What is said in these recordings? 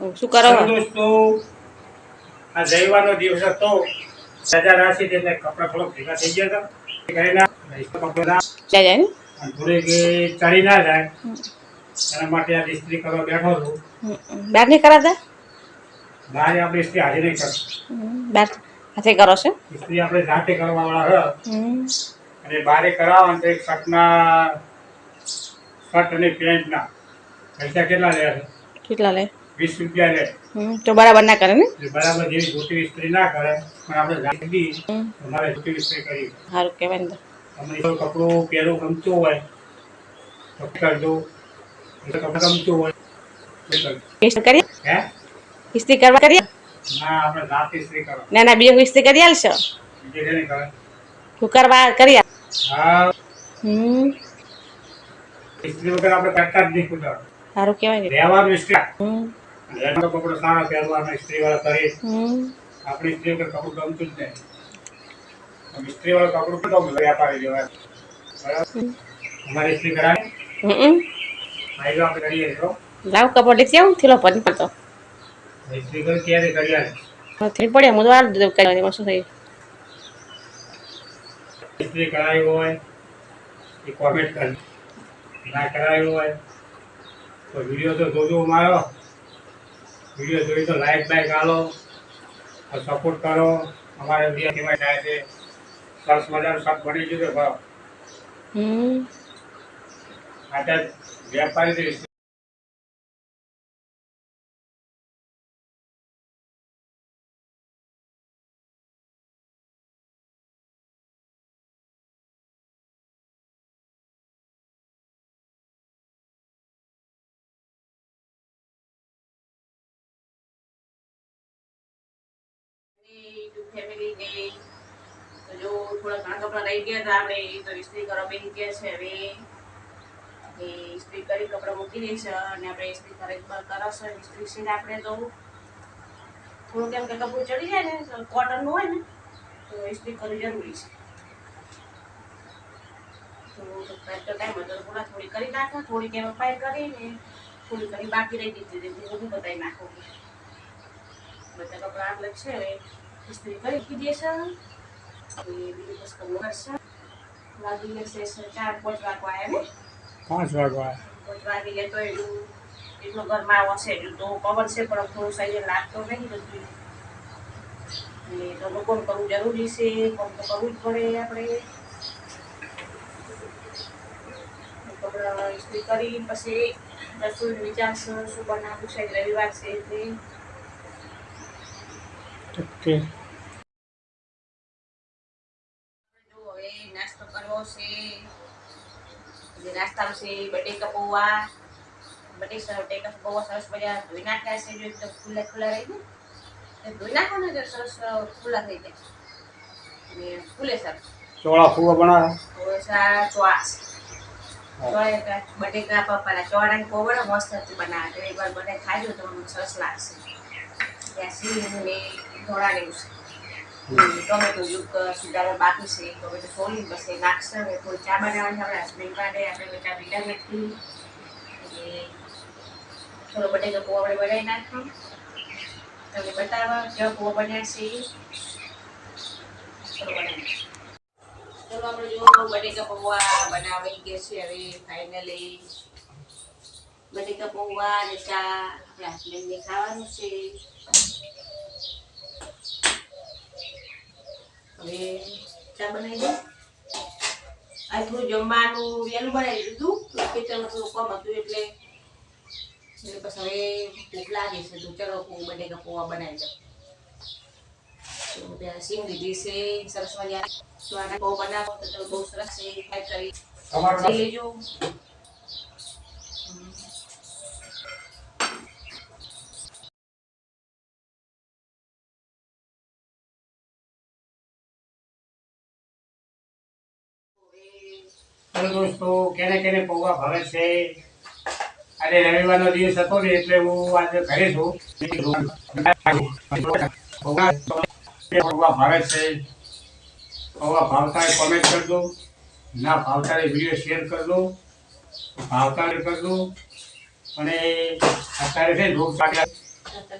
શું કરો હેલો દોસ્તો આ રવિવારનો દિવસ હતો. સજા રાશિ એટલે કપડા થોડો ભેગા થઈ ગયા હતા. કરીને કપડા જાય ને? થોડીક ચડી ના જાય. એના માટે આ ઇસ્ત્રી કરવા બેઠો છું. બહાર નહીં કરાતા બહાર આપણે ઇસ્ત્રી હાજર નહીં કરતી. બહાર હાથે કરો છો? ઇસ્ત્રી આપણે જાતે કરવા વાળા હ અને બારે કરાવો તો એક શર્ટના શર્ટ અને પેન્ટના પૈસા કેટલા લે કેટલા લે? વીસ રૂપિયા લે. તો બરાબર ના કરે ને? બરાબર જેવી જોતી ઇસ્ત્રી ના કરે પણ આપણે જાતે અમારે જોતી ઇસ્ત્રી કરી. સારું કહેવાય ને તમને જો કપડું પહેરવું ગમતું હોય તો કરજો કપડું ગમતું હોય. કરીએ હે? ઇસ્ત્રી કરવા કરીએ ના આપણે જાતે ઇસ્ત્રી કરો ના ના બીજું ઇસ્ત્રી કરી આલશો? બીજે જેને કરે હું. કરી હમ. ઇસ્ત્રી વગર આપણે કરતા જ નહીં કુદર સારું કહેવાય રહેવાનું ઇસ્ત્રી હમ. રહેવાનો કપડો સારા પહેરવાનો ઇસ્ત્રી વાળા કરી આપણે ઇસ્ત્રી વગર કપડું ગમતું જ નહીં. ઇસ્ત્રી વાળું કપડું વ્યાપારી લેવાય બરાબર અમારે ઇસ્ત્રી કરાવી હમ. આપણે કરીએ તો લાવ કપડ લેતી આવું થેલો પણ પડતો. ઇસ્ત્રી કરી ક્યારે કરી આવે થેલ હું તો શું થઈ ઇસ્ત્રી કરાવી હોય એ કોમેન્ટ કરી. ના કરાવી હોય તો વીડિયો તો જોજો અમારો. વીડિયો જોઈ તો લાઈક બાઈક આલો સપોર્ટ કરો. અમારે વીડિયો કેવાય થાય છે. સરસ મજાનું શાક બની જશે ભાવ. હમ. માટે ફેમિલીને તો જો થોડા ઘણા કપડાં રહી ગયા હતા આપણે તો ઇસ્ત્રી કરવા ગયા છે હવે. એ કરી કપડાં મૂકી દઈશ અને આપણે ઇસ્ત્રી કરે કરાવશે ઇસ્ત્રી સીને આપણે તો થોડું કેમ કે કપડું ચડી જાય ને કોટનનું હોય ને, તો ઇસ્ત્રી કરવી જરૂરી છે. તો ટાઈમ થોડા થોડી કરી નાખો થોડી એમાં ફાઈ કરીને થોડી કરી બાકી રહી દીધી. હતી બધું બતાવી નાખો. બધા કપડાં આપણે છે ઇસ્ત્રી કરી દેશે બીજું કરવું કરશે લાગી જશે ચાર પાંચ વાગવા આવ્યા ને પાંચ વાગવા પાંચ વાગી જાય તો એટલું એટલો ગરમાવો હશે એટલું તો પવન છે પણ થોડું સાઈઝ લાગતો નહીં બધું એટલે તો લોકોને કરવું જરૂરી છે કોમ તો કરવું જ પડે આપણે કપડાં ઇસ્ત્રી કરી પછી રસોઈ વિચારશું શું બનાવવું છે રવિવાર છે એટલે ઓકે. નાસ્તો કરવો છે નાસ્તામાં છે બટેકા પૌવા બટેકા બટેકા પૌવા સરસ મજા ધોઈ નાખ્યા છે જો એકદમ ખુલ્લા ખુલ્લા રહી ગયા ધોઈ નાખો ને તો સરસ ખુલ્લા થઈ જાય. અને ફૂલે સરસ. ચોળા ફૂવા બનાવે? હવે સા ચોસ ચોળા બટેકા પપ્પાના ચોળાની પૌવા મસ્ત બનાવે. તો એકવાર બધે ખાજો તો સરસ લાગશે. ત્યાં ધોળા ને એવું ટોમેટો યુગ સુધારો બાકી છે ટોમેટો સોલી બસ એ નાખશે. હવે કોઈ ચા બનાવવાની છે આપણે હસબન્ડ માટે આપણે ચા પીતા નથી. થોડો બટેકા પૌવા આપણે બનાવી નાખો તમને બતાવવા કેવા પૌવા બન્યા છે. થોડો બનાવી ચલો આપણે જો બટેકા પૌવા બનાવી ગયા છે. હવે ફાઇનલી બટેકા પૌવા અને ચા આપણા હસબન્ડને ખાવાનું છે. હવે ચા બનાવી દઉં. આ થોડું જમવાનું વહેલું બનાવી દીધું. કિચનમાં થોડું કમ હતું એટલે એટલે પછી હવે ભૂખ લાગે છે. તો ચલો બટેકા પૌવા બનાવી દઉં. ત્યાં સિંગ લીધી છે સરસ મજા આના બનાવો તો બહુ સરસ છે. ટ્રાય કરી. લેજો. હેલો દોસ્તો, કેને કેને પૌવા ભાવે છે. આજે રવિવારનો દિવસ હતો ને, એટલે હું આજે ઘરે છું. પૌવા ભાવે છે. પૌવા ભાવતા કોમેન્ટ કરજો. ના ભાવતા વીડિયો શેર કરજો. ભાવતા કરજો. અને અત્યારે છે રોગ પાડ્યા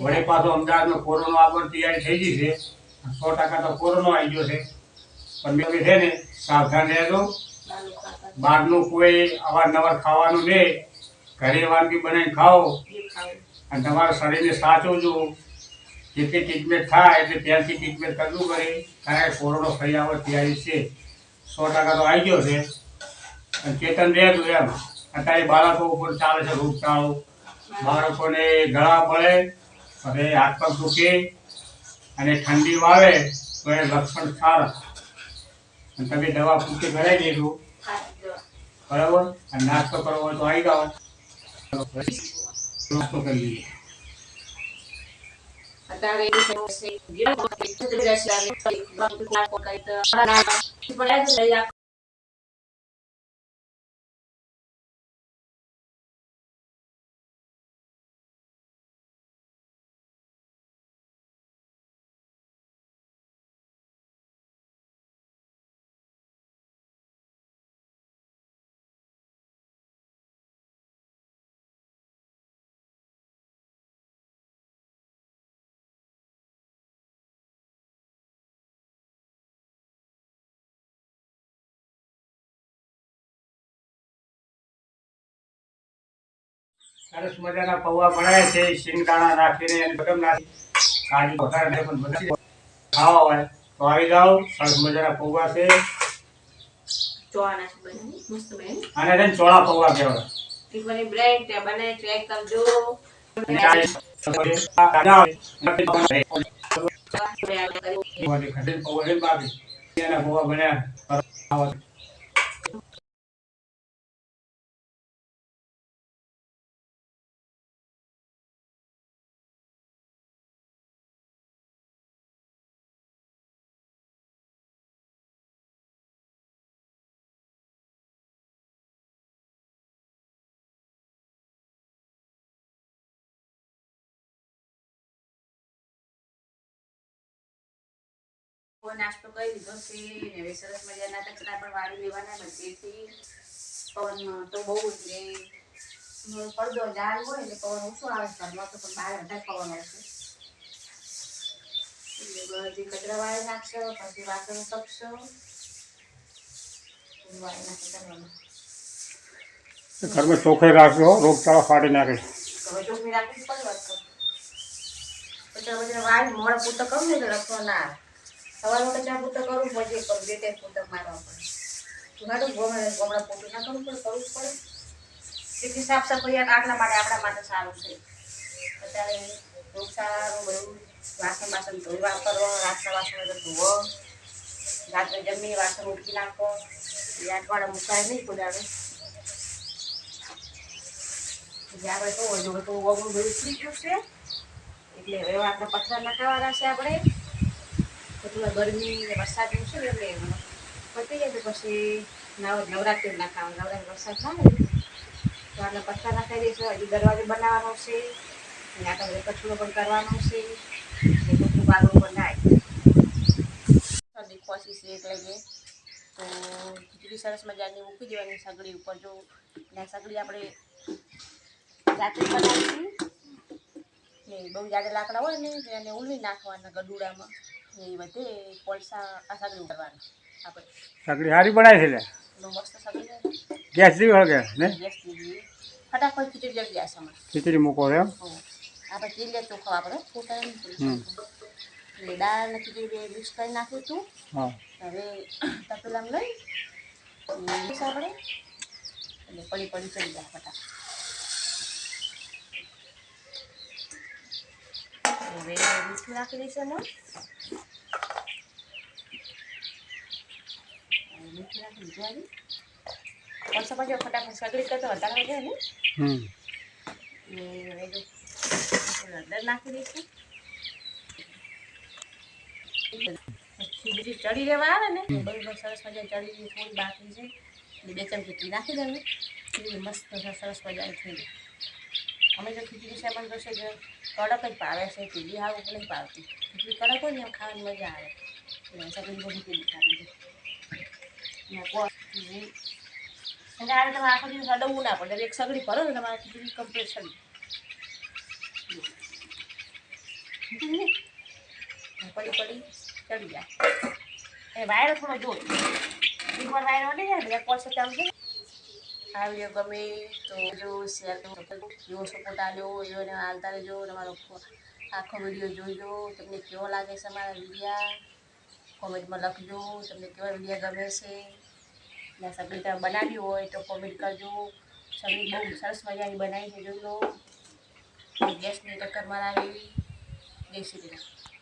વડે પાછો અમદાવાદમાં કોરોનો આગળ તૈયારી થઈ ગઈ છે. સો ટકા તો કોરોનો આવી ગયો છે. પણ મેં છે ને, સાવધાન રહેજો. બહારનું કોઈ અવારનવાર ખાવાનું નહીં. ઘરે વાનગી બનાવીને ખાઓ. અને તમારા શરીરને સાચવજો જેટલી ટ્રીટમેન્ટ થાય એટલે ત્યાંથી ટ્રીટમેન્ટ કરવું પડે. કારણ કે કોરોનો ફરી આવે તૈયારી છે. સો ટકા તો આવી ગયો છે. અને ચેતન રહેતું એમ. અત્યારે બાળકો ઉપર ચાલે છે રોગચાળો. બાળકોને ગળા પડે હવે હાથ પગ દુખે અને ઠંડી વાવે તો એ લક્ષણ સારા. અને તમે દવા પૂરતી કરાવી દેજો. બરાબર? અને નાસ્તો કરવો હોય તો આવી જાઓ. નાસ્તો કરી લઈએ. અત્યારે પણ સરસ મજાના પૌવા બનાવે છે શિંગદાણા નાખીને બટમ નાખી. કાજુ વધારે પણ બનાવી. ખાવા હોય તો આવી જાઓ સરસ મજાના પૌવા છે. ચોળા પૌવા કહેવાય. બ્રેડ ત્યાં બને ટ્રેક કરજો પૌવા નાસ્તો કરી લીધો છે ને હવે સરસ મજાના કચરા પણ વાળી લેવાના બધેથી પવન તો બહુ જ ને પડદો જાળ હોય એટલે પવન ઓછો આવે ઘરમાં તો પણ બહાર વધારે પવન આવશે. બધી કચરા વાળી નાખશો પછી વાસણ સપશો વાળી નાખી કરવાનું. ઘરમાં ચોખ્ખાઈ રાખજો રોગચાળો ફાડી નાખે. હવે ચોખ્ખી રાખવી જ પડે વાત તો પછી બચરા વાળી મોડા પૂરતો કરું ને તો ના સવારમાં કચરા પૂરતો કરું, પછી કરું, બે ટાઈમ પૂરતો મારવા પડે. ઘણું ગમે ગમડા પોતું ના કરવું પડે કરવું જ પડે. તેથી સાફ સફાઈ આટલા માટે આપણા માટે સારું છે. અત્યારે રોગચાળાનું બધું. વાસણ વાસણ ધોઈ વાપરવો રાતના વાસણ ધોવો. રાત્રે જમી વાસણ ઉઠી નાખો. યાદવાળા મુકાય નહીં કુદાડે જ્યારે તો હજુ તો ઓગણું બધું થઈ ગયું છે. એટલે હવે આપણે પથરા નખાવાના છે આપણે. એટલે ગરમી ને વરસાદનું છે એટલે પતી જાય તો પછી નવ નવરાત્રી નાખાવા નવરાત્રી વરસાદ થાય ને તો આપણે પથરા નાખાઈ દઈશું. હજી દરવાજો બનાવવાનો છે. અને આપણે કચરો પણ કરવાનો છે. ને બધું બાગડું બનાય છે એટલે કે તો ખીચડી સરસ મજાની મૂકી દેવાની સગડી ઉપર. જો સગડી આપણે જાતે ને બહુ જાડે લાકડા હોય ને એને ઉલવી નાખવાના ગડુડામાં એ બધે કોલસા આ સગડી કરવાના આપણે સગડી સારી બનાવી છે મસ્ત સગડી છે. ગેસ જેવી ને? ગેસ દીધી ફટાફટ ખીચડી જલ્દી આવશે અમારે ખીચડી મૂકો એમ. આપણે તેલે ચોખ્ખો આપણે ફૂટા હમ. એટલે દાળ ને ખીચડી બે મિક્સ કરી નાખ્યું હતું હવે તપેલામાં લઈ મિક્સ આપણે એટલે પડી પડી ચડી જાય ફટાફટ. હવે મીઠું નાખી દઈશું એમાં મીઠું નાખી દીધું આવી. પછી ફટાફટ સગડી કરતો વધારે વધે ને. ને હવે હળદર નાખી દઈશું. ખીચડી ચડી રહેવા આવે ને બરોબર સરસ મજા ચડી થોડી બાકી છે. બે ચમચી નાખી ખીચડી મસ્ત સરસ મજાની થઈ જાય અમે તો ખીચડી સામાન તો છે કે કડક જ ભાવે છે ખીચડી હાવ નહીં ભાવતી. ખીચડી કડક હોય ને એમ ખાવાની મજા આવે. એટલે સગડી બધી ખીચડી ખાવાની ખીચડી અને આ આખો દિવસ અડવવું ના પડે. એક સગડી ભરો ને તમારે ખીચડી કમ્પ્લીટ સડી પડી પડી ચડી જાય. એ વાયરો થોડો જોર એકવાર વાયરો અડી જાય એક વર્ષ ચાલુ આ વીડિયો ગમે તો જો શેર એવો સપોર્ટ આલ્યો એવો ને હાલતા રહેજો તમારો આખો વીડિયો જોઈજો તમને કેવો લાગે છે અમારા વિડીયા કોમેન્ટમાં લખજો. તમને કેવા વિડીયા ગમે છે? ને સગડી તમે હોય તો કોમેન્ટ કરજો. સગડી બહુ સરસ મજાની બનાવી છે, જોઈ લો. ગેસની ટક્કર મારાવી. જય શ્રી કૃષ્ણ.